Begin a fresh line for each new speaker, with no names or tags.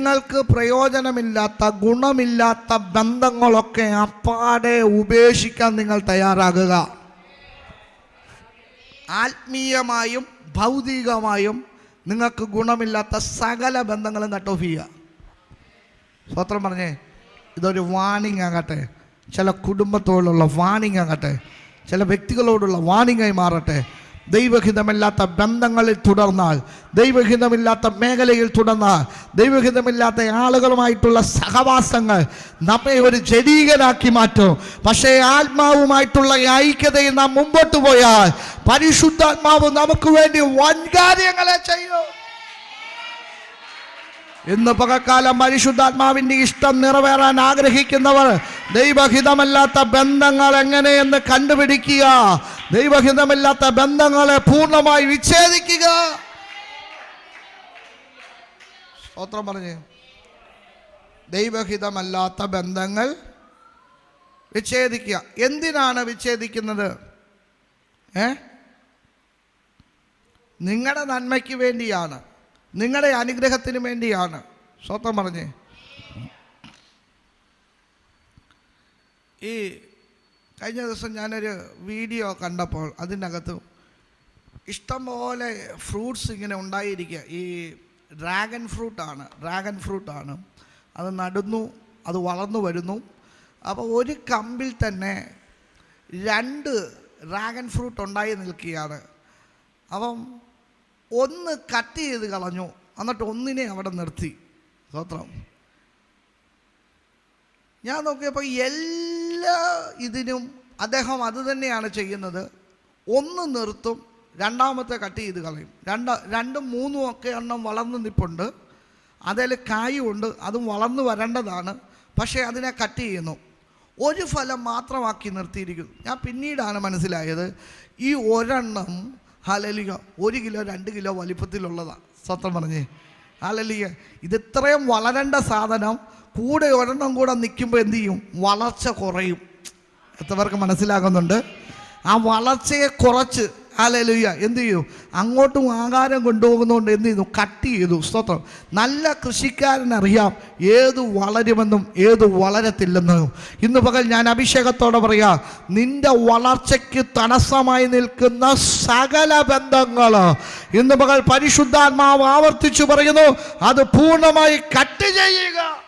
നിങ്ങൾക്ക് പ്രയോജനമില്ലാത്ത ഗുണമില്ലാത്ത ബന്ധങ്ങളൊക്കെ അപ്പാടെ ഉപേക്ഷിക്കാൻ നിങ്ങൾ തയ്യാറാകുക. ആത്മീയമായും ഭൗതികമായും നിങ്ങൾക്ക് ഗുണമില്ലാത്ത സകല ബന്ധങ്ങളും കട്ട് ഓഫ് ചെയ്യുക. സ്വത്രം പറഞ്ഞേ ഇതൊരു വാണിംഗ് ആകട്ടെ. ചില കുടുംബത്തോടുള്ള വാണിംഗ് ആകട്ടെ. ചില വ്യക്തികളോടുള്ള വാണിംഗ് ആയി മാറട്ടെ. ദൈവഹിതമില്ലാത്ത ബന്ധങ്ങളിൽ തുടർന്നാൽ ദൈവഹിതമില്ലാത്ത മേഖലയിൽ തുടർന്നാൽ ദൈവഹിതമില്ലാത്ത ആളുകളുമായിട്ടുള്ള സഹവാസങ്ങൾ നമ്മെ ഒരു ജനീകനാക്കി മാറ്റും. പക്ഷേ ആത്മാവുമായിട്ടുള്ള ഐക്യതയിൽ നാം മുമ്പോട്ട് പോയാൽ പരിശുദ്ധാത്മാവ് നമുക്ക് വേണ്ടി വൻകാര്യങ്ങളെ ചെയ്യും. ഇന്ന് പകക്കാലം പരിശുദ്ധാത്മാവിന്റെ ഇഷ്ടം നിറവേറാൻ ആഗ്രഹിക്കുന്നവർ ദൈവഹിതമല്ലാത്ത ബന്ധങ്ങൾ എങ്ങനെയെന്ന് കണ്ടുപിടിക്കുക. ദൈവഹിതമില്ലാത്ത ബന്ധങ്ങളെ പൂർണമായി വിച്ഛേദിക്കുക. സ്തോത്രം പറഞ്ഞു. ദൈവഹിതമല്ലാത്ത ബന്ധങ്ങൾ വിച്ഛേദിക്കുക. എന്തിനാണ് വിച്ഛേദിക്കുന്നത്? ഏ? നിങ്ങളുടെ നന്മയ്ക്ക് വേണ്ടിയാണ്. നിങ്ങളുടെ അനുഗ്രഹത്തിന് വേണ്ടിയാണ്. സ്വത്തം പറഞ്ഞേ. ഈ കഴിഞ്ഞ ദിവസം ഞാനൊരു വീഡിയോ കണ്ടപ്പോൾ അതിനകത്ത് ഇഷ്ടംപോലെ ഫ്രൂട്ട്സ് ഇങ്ങനെ ഉണ്ടായിരിക്കുക. ഈ ഡ്രാഗൺ ഫ്രൂട്ടാണ് ഡ്രാഗൺ ഫ്രൂട്ടാണ്. അത് നടുന്നു അത് വളർന്നു വരുന്നു. അപ്പോൾ ഒരു കമ്പിൽ തന്നെ രണ്ട് ഡ്രാഗൺ ഫ്രൂട്ട് ഉണ്ടായി നിൽക്കുകയാണ്. അപ്പം ഒന്ന് കട്ട് ചെയ്ത് കളഞ്ഞു എന്നിട്ട് ഒന്നിനെ അവിടെ നിർത്തി. സ്വത്രം ഞാൻ നോക്കിയപ്പോൾ എല്ലാ ഇതിനും അദ്ദേഹം അത് തന്നെയാണ് ചെയ്യുന്നത്. ഒന്ന് നിർത്തും രണ്ടാമത്തെ കട്ട് ചെയ്ത് കളയും. രണ്ട് രണ്ടും മൂന്നും ഒക്കെ എണ്ണം വളർന്നു നിൽപ്പുണ്ട് അതിൽ കായുണ്ട് അതും വളർന്നു വരേണ്ടതാണ്. പക്ഷേ അതിനെ കട്ട് ചെയ്യുന്നു. ഒരു ഫലം മാത്രമാക്കി നിർത്തിയിരിക്കുന്നു. ഞാൻ പിന്നീടാണ് മനസ്സിലായത് ഈ ഒരെണ്ണം ഹലലിക ഒരു കിലോ രണ്ട് കിലോ വലിപ്പത്തിലുള്ളതാണ് സത്യം പറഞ്ഞേ. ഹലലിക ഇത് ഇത്രയും വളരേണ്ട സാധനം കൂടെ ഒരെണ്ണം കൂടെ നിൽക്കുമ്പോൾ എന്ത് ചെയ്യും? വളർച്ച കുറയും. എത്രവർക്ക് മനസ്സിലാകുന്നുണ്ട്? ആ വളർച്ചയെ കുറച്ച് ഹലലുയ്യ എന്ത് ചെയ്തു? അങ്ങോട്ടും ആകാരം കൊണ്ടുപോകുന്നതുകൊണ്ട് എന്ത് ചെയ്തു? കട്ട് ചെയ്തു. സ്തോത്രം. നല്ല കൃഷിക്കാരനറിയാം ഏത് വളരുമെന്നും ഏത് വളരത്തില്ലെന്നും. ഇന്ന് പകൽ ഞാൻ അഭിഷേകത്തോടെ പറയാം നിന്റെ വളർച്ചയ്ക്ക് തടസ്സമായി നിൽക്കുന്ന സകല ബന്ധങ്ങൾ ഇന്ന് പകൽ പരിശുദ്ധാത്മാവ് ആവർത്തിച്ചു പറയുന്നു അത് പൂർണമായി കട്ട് ചെയ്യുക.